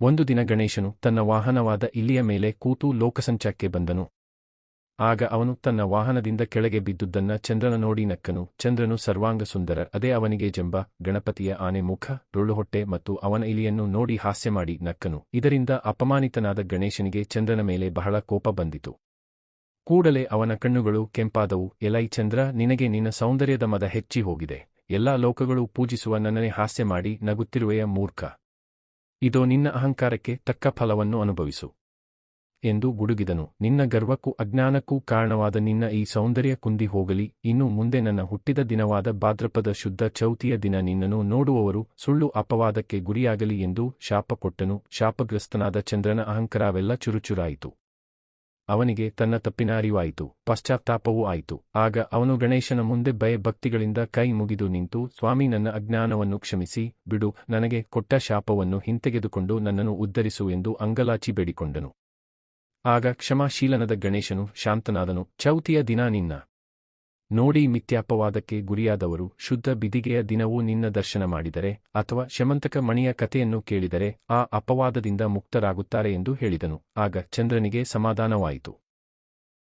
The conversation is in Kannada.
ಒಂದು ದಿನ ಗಣೇಶನು ತನ್ನ ವಾಹನವಾದ ಇಲಿಯ ಮೇಲೆ ಕೂತು ಲೋಕಸಂಚಕ್ಕೆ ಬಂದನು. ಆಗ ಅವನು ತನ್ನ ವಾಹನದಿಂದ ಕೆಳಗೆ ಬಿದ್ದುದನ್ನ ಚಂದ್ರನ ನೋಡಿ ನಕ್ಕನು. ಚಂದ್ರನು ಸರ್ವಾಂಗ ಸುಂದರ, ಅದೇ ಅವನಿಗೆ ಜಂಬ, ಗಣಪತಿಯ ಆನೆ ಮುಖ ಹೊಟ್ಟೆ ಮತ್ತು ಅವನ ಇಲಿಯನ್ನು ನೋಡಿ ಹಾಸ್ಯ ಮಾಡಿ ನಕ್ಕನು. ಇದರಿಂದ ಅಪಮಾನಿತನಾದ ಗಣೇಶನಿಗೆ ಚಂದ್ರನ ಮೇಲೆ ಬಹಳ ಕೋಪ ಬಂದಿತು. ಕೂಡಲೇ ಅವನ ಕಣ್ಣುಗಳು ಕೆಂಪಾದವು. ಎಲೈ ಚಂದ್ರ, ನಿನಗೆ ನಿನ್ನ ಸೌಂದರ್ಯದ ಮದ ಹೆಚ್ಚಿ ಹೋಗಿದೆ. ಎಲ್ಲಾ ಲೋಕಗಳು ಪೂಜಿಸುವ ನನ್ನನೆ ಹಾಸ್ಯ ಮಾಡಿ ನಗುತ್ತಿರುವೆಯ ಮೂರ್ಖ. ಇದೋ ನಿನ್ನ ಅಹಂಕಾರಕ್ಕೆ ತಕ್ಕ ಫಲವನ್ನು ಅನುಭವಿಸು ಎಂದು ಗುಡುಗಿದನು. ನಿನ್ನ ಗರ್ವಕ್ಕೂ ಅಜ್ಞಾನಕ್ಕೂ ಕಾರಣವಾದ ನಿನ್ನ ಈ ಸೌಂದರ್ಯ ಕುಂದಿ ಹೋಗಲಿ. ಇನ್ನು ಮುಂದೆ ನನ್ನ ಹುಟ್ಟಿದ ದಿನವಾದ ಭಾದ್ರಪದ ಶುದ್ಧ ಚೌತಿಯ ದಿನ ನಿನ್ನನ್ನು ನೋಡುವವರು ಸುಳ್ಳು ಅಪವಾದಕ್ಕೆ ಗುರಿಯಾಗಲಿ ಎಂದು ಶಾಪ ಕೊಟ್ಟನು. ಶಾಪಗ್ರಸ್ತನಾದ ಚಂದ್ರನ ಅಹಂಕಾರವೆಲ್ಲ ಚುರುಚುರಾಯಿತು. ಅವನಿಗೆ ತನ್ನ ತಪ್ಪಿನ ಅರಿವಾಯಿತು, ಪಶ್ಚಾತ್ತಾಪವೂ ಆಯಿತು. ಆಗ ಅವನು ಗಣೇಶನ ಮುಂದೆ ಭಯ ಭಕ್ತಿಗಳಿಂದ ಕೈ ಮುಗಿದು ನಿಂತು, ಸ್ವಾಮಿ, ನನ್ನ ಅಜ್ಞಾನವನ್ನು ಕ್ಷಮಿಸಿ, ಬಿಡು, ನನಗೆ ಕೊಟ್ಟ ಶಾಪವನ್ನು ಹಿಂತೆಗೆದುಕೊಂಡು ನನ್ನನ್ನು ಉದ್ಧರಿಸು ಎಂದು ಅಂಗಲಾಚಿ ಬೇಡಿಕೊಂಡನು. ಆಗ ಕ್ಷಮಾಶೀಲನದ ಗಣೇಶನು ಶಾಂತನಾದನು, ಚೌತಿಯ ದಿನ ನಿನ್ನ ನೋಡಿ ಮಿಥ್ಯಾಪವಾದಕ್ಕೆ ಗುರಿಯಾದವರು ಶುದ್ಧ ಬಿದಿಗೆಯ ದಿನವೂ ನಿನ್ನ ದರ್ಶನ ಮಾಡಿದರೆ ಅಥವಾ ಶಮಂತಕ ಮಣಿಯ ಕಥೆಯನ್ನು ಕೇಳಿದರೆ ಆ ಅಪವಾದದಿಂದ ಮುಕ್ತರಾಗುತ್ತಾರೆ ಎಂದು ಹೇಳಿದನು. ಆಗ ಚಂದ್ರನಿಗೆ ಸಮಾಧಾನವಾಯಿತು.